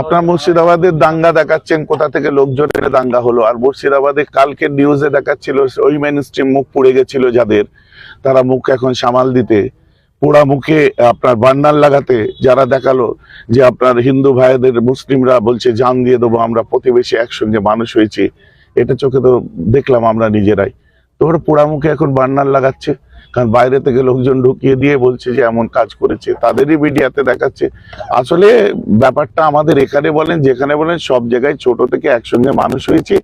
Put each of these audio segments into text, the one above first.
আপনার মুর্শিদাবাদের দাঙ্গা দেখাচ্ছেন, কোথা থেকে লোকজনের দাঙ্গা হলো? আর মুর্শিদাবাদে কালকে নিউজে দেখাচ্ছিল, ওই মেন স্ট্রিম মুখ পুড়ে গেছিল যাদের। তারা মুখ এখন সামাল দিতে পোড়া মুখে আপনার বান্নার লাগাতে যারা দেখাল যে আপনার হিন্দু ভাইদের মুসলিমরা বলছে, জান দিয়ে দেবো আমরা প্রতিবেশী, একসঙ্গে মানুষ হয়েছি। এটা চোখে তো দেখলাম আমরা নিজেরাই। তো ওরা পোড়া মুখে এখন বান্নার লাগাচ্ছে? কারণ বাইরে থেকে লোকজন ঢুকিয়ে দিয়ে বলছে যে এমন কাজ করেছে। তাদেরই মিডিয়াতে দেখাচ্ছে। আসলে ব্যাপারটা আমাদের এখানে বলেন, যেখানে বলেন, সব জায়গায় ছোট থেকে একসঙ্গে মানুষ হয়েছে।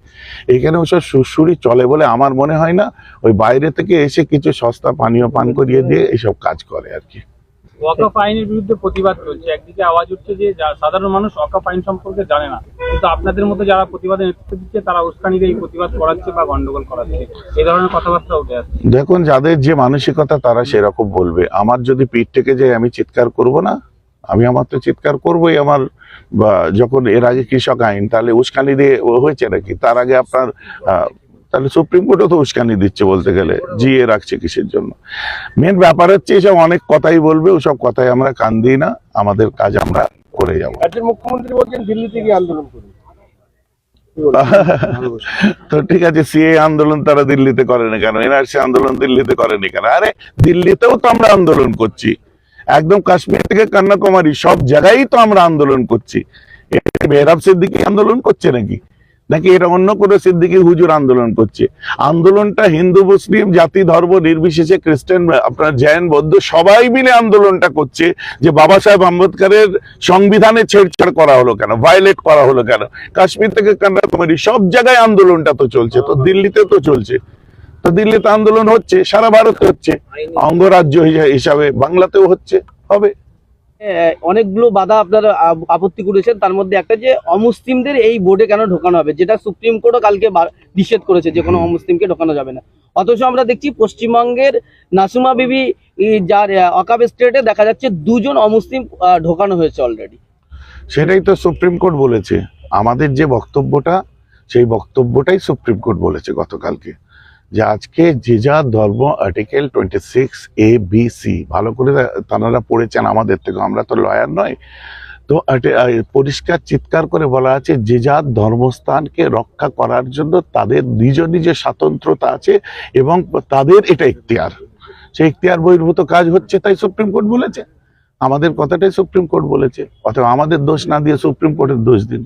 এখানে ওসব সুরসুরি চলে বলে আমার মনে হয় না। ওই বাইরে থেকে এসে কিছু সস্তা পানীয় পান করিয়ে দিয়ে এসব কাজ করে আর কি। ওয়াকফ আইনের বিরুদ্ধে প্রতিবাদ চলছে। একদিকে আওয়াজ উঠছে যে যা- সাধারণ মানুষ ওয়াকফ আইন সম্পর্কে জানে না। কিন্তু আপনাদের মতো যারা প্রতিবাদে নেতৃত্ব দিচ্ছে, তারা উস্কানিতে এই প্রতিবাদ করাচ্ছে বা গন্ডগোল করাচ্ছে। এই ধরনের কথাবার্তা উঠে আসছে। দেখুন, যাদের যে মানসিকতা, তারা সেরকম বলবে। আমার যদি পিঠ থেকে যায়, আমি চিৎকার করব না। আমি আমার তো চিৎকার করবোই আমার যখন এর আগে কৃষক আইন, তাহলে উস্কানি দিয়ে হয়েছে নাকি? তার আগে আপনার তাহলে সুপ্রিম কোর্টও তো উস্কানি দিচ্ছে বলতে গেলে জিয়ে রাখছে কিসের জন্য? মেন ব্যাপার হচ্ছে এসব অনেক কথাই বলবে ওসব কথাই আমরা কান দিই না আমাদের কাজ আমরা করে যাব। মুখ্যমন্ত্রী বলছেন দিল্লিতে গিয়ে আন্দোলন করুন। তো ঠিক আছে সিএ আন্দোলন তারা দিল্লিতে করেনি কেন? এনআরসি আন্দোলন দিল্লিতে করেনি কেন? আরে দিল্লিতেও তো আমরা আন্দোলন করছি। একদম কাশ্মীর থেকে কন্যাকুমারী সব জায়গায় তো আমরা আন্দোলন করছি। মেহরাব সিদ্দিকি আন্দোলন করছে নাকি? নাকি এটা অন্য কোনো সিদ্দিকি হুজুর আন্দোলন করছে? আন্দোলনটা হিন্দু মুসলিম জাতি ধর্ম নির্বিশেষে খ্রিস্টান আপনার জৈন বৌদ্ধ সবাই মিলে আন্দোলনটা করছে যে বাবা সাহেব আম্বেদকরের সংবিধানে ছেড়ছাড় করা হলো কেন? ভায়োলেট করা হলো কেন? কাশ্মীর থেকে কন্যাকুমারী সব জায়গায় আন্দোলনটা তো চলছে তো দিল্লিতে তো চলছে। তো দিল্লিতে আন্দোলন হচ্ছে সারা ভারতে হচ্ছে। অঙ্গরাজ্য হিসা- হিসাবে বাংলাতেও হচ্ছে হবে। অনেকগুলো বাধা আপনারা আপ- আপত্তি করেছেন। তার মধ্যে একটা যে অমুসলিমদের এই বোর্ডে কেন ঢোকানো হবে, যেটা সুপ্রিম কোর্টও কালকে নিষেধ করেছে যে কোনো অমুসলিমকে ঢোকানো যাবে না। অথচ আমরা দেখছি পশ্চিমবঙ্গের নাসুমা বিবি যার অকাব স্টেটে দেখা যাচ্ছে দুজন অমুসলিম ঢোকানো হয়েছে অলরেডি সেটাই তো সুপ্রিম কোর্ট বলেছে। আমাদের যে বক্তব্যটা, সেই বক্তব্যটাই সুপ্রিম কোর্ট বলেছে গতকালকে। যে আজকে যে যা ধর্ম article twenty six A B C ভালো করে তারা পড়েছেন আমাদের থেকে, আমরা তো লয়ার নয় তো পরিষ্কার চিৎকার করে বলা আছে, যে যার ধর্মস্থানকে রক্ষা করার জন্য তাদের নিজ নিজ স্বাতন্ত্রতা আছে এবং তাদের এটা ইখতিয়ার। সেই ইখতিয়ার বহির্ভূত কাজ হচ্ছে তাই সুপ্রিম কোর্ট বলেছে। আমাদের কথাটাই সুপ্রিম কোর্ট বলেছে, অথবা আমাদের দোষ না দিয়ে সুপ্রিম কোর্টের দোষ দিন।